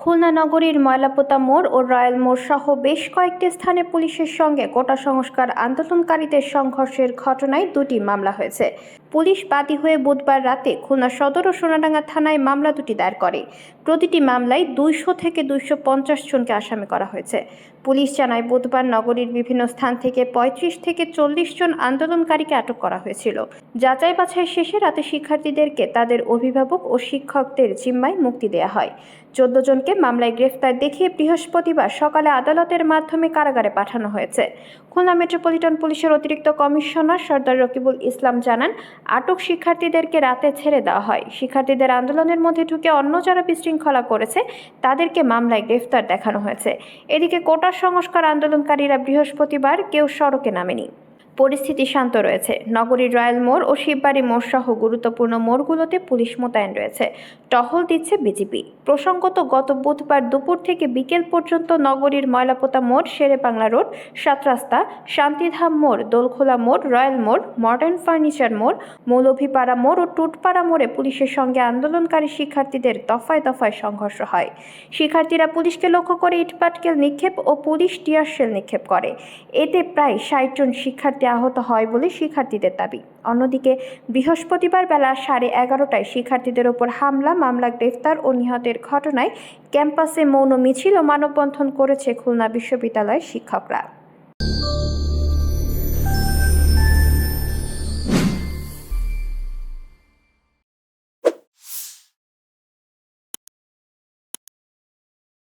খুলনা নগরীর ময়লাপোতা মোড় ও রয়্যাল মোড় সহ বেশ কয়েকটি স্থানে পুলিশের সঙ্গে কোটা সংস্কার আন্দোলনকারীদের সংঘর্ষের ঘটনায় দুটি মামলা হয়েছে। পুলিশ বাদী হয়ে বুধবার রাতে খুলনা সদর ও সোনাডাঙ্গা থানায় মামলা দুটি দায়ের করে। প্রতিটি মামলায় দুইশো থেকে দুইশো পঞ্চাশ জনকে আসামি করা হয়েছে। পুলিশ জানায়, বুধবার নগরীর বিভিন্ন স্থান থেকে পঁয়ত্রিশ থেকে চল্লিশ জন আন্দোলনকারীকে আটক করা হয়েছিল। যাচাই বাছাই শেষে রাতে শিক্ষার্থীদেরকে তাদের অভিভাবক ও শিক্ষকদের জিম্মায় মুক্তি দেওয়া হয়। চোদ্দ জনকে মামলায় গ্রেফতার দেখিয়ে বৃহস্পতিবার সকালে আদালতের মাধ্যমে কারাগারে পাঠানো হয়েছে। খুলনা মেট্রোপলিটন পুলিশের অতিরিক্ত কমিশনার সর্দার রকিবুল ইসলাম জানান, আটক শিক্ষার্থীদেরকে রাতে ছেড়ে দেওয়া হয়। শিক্ষার্থীদের আন্দোলনের মধ্যে ঢুকে অন্য যারা বিশৃঙ্খলা করেছে, তাদেরকে মামলায় গ্রেফতার দেখানো হয়েছে। এদিকে কোটা সংস্কার আন্দোলনকারীরা বৃহস্পতিবার কেউ সড়কে নামেনি। পরিস্থিতি শান্ত রয়েছে। নগরীর রয়্যাল মোড় ও শিববাড়ি মোড় সহ গুরুত্বপূর্ণ মোড়গুলোতে পুলিশ মোতায়েন রয়েছে। টহল দিচ্ছে বিজেপি। প্রসঙ্গত, গত বুধবার দুপুর থেকে বিকেল পর্যন্ত নগরীর ময়লাপোতা মোড়, শেরেবাংলা রোড, সাতরাস্তা, শান্তিধাম মোড়, দোলখোলা মোড়, রয়্যাল মোড়, মডার্ন ফার্নিচার মোড়, মৌলভীপাড়া মোড় ও টুটপাড়া মোড়ে পুলিশের সঙ্গে আন্দোলনকারী শিক্ষার্থীদের দফায় দফায় সংঘর্ষ হয়। শিক্ষার্থীরা পুলিশকে লক্ষ্য করে ইটপাটকেল নিক্ষেপ ও পুলিশ টিয়ারশেল নিক্ষেপ করে। এতে প্রায় ষাট জন শিক্ষার্থী আহত হয় বলে শিক্ষার্থীদের দাবি। অন্যদিকে, বৃহস্পতিবার বেলা সাড়ে এগারোটায় শিক্ষার্থীদের ওপর হামলা, মামলা, গ্রেফতার ও নিহতের ঘটনায় ক্যাম্পাসে মৌন মিছিল ও মানববন্ধন করেছে খুলনা বিশ্ববিদ্যালয়ের শিক্ষকরা।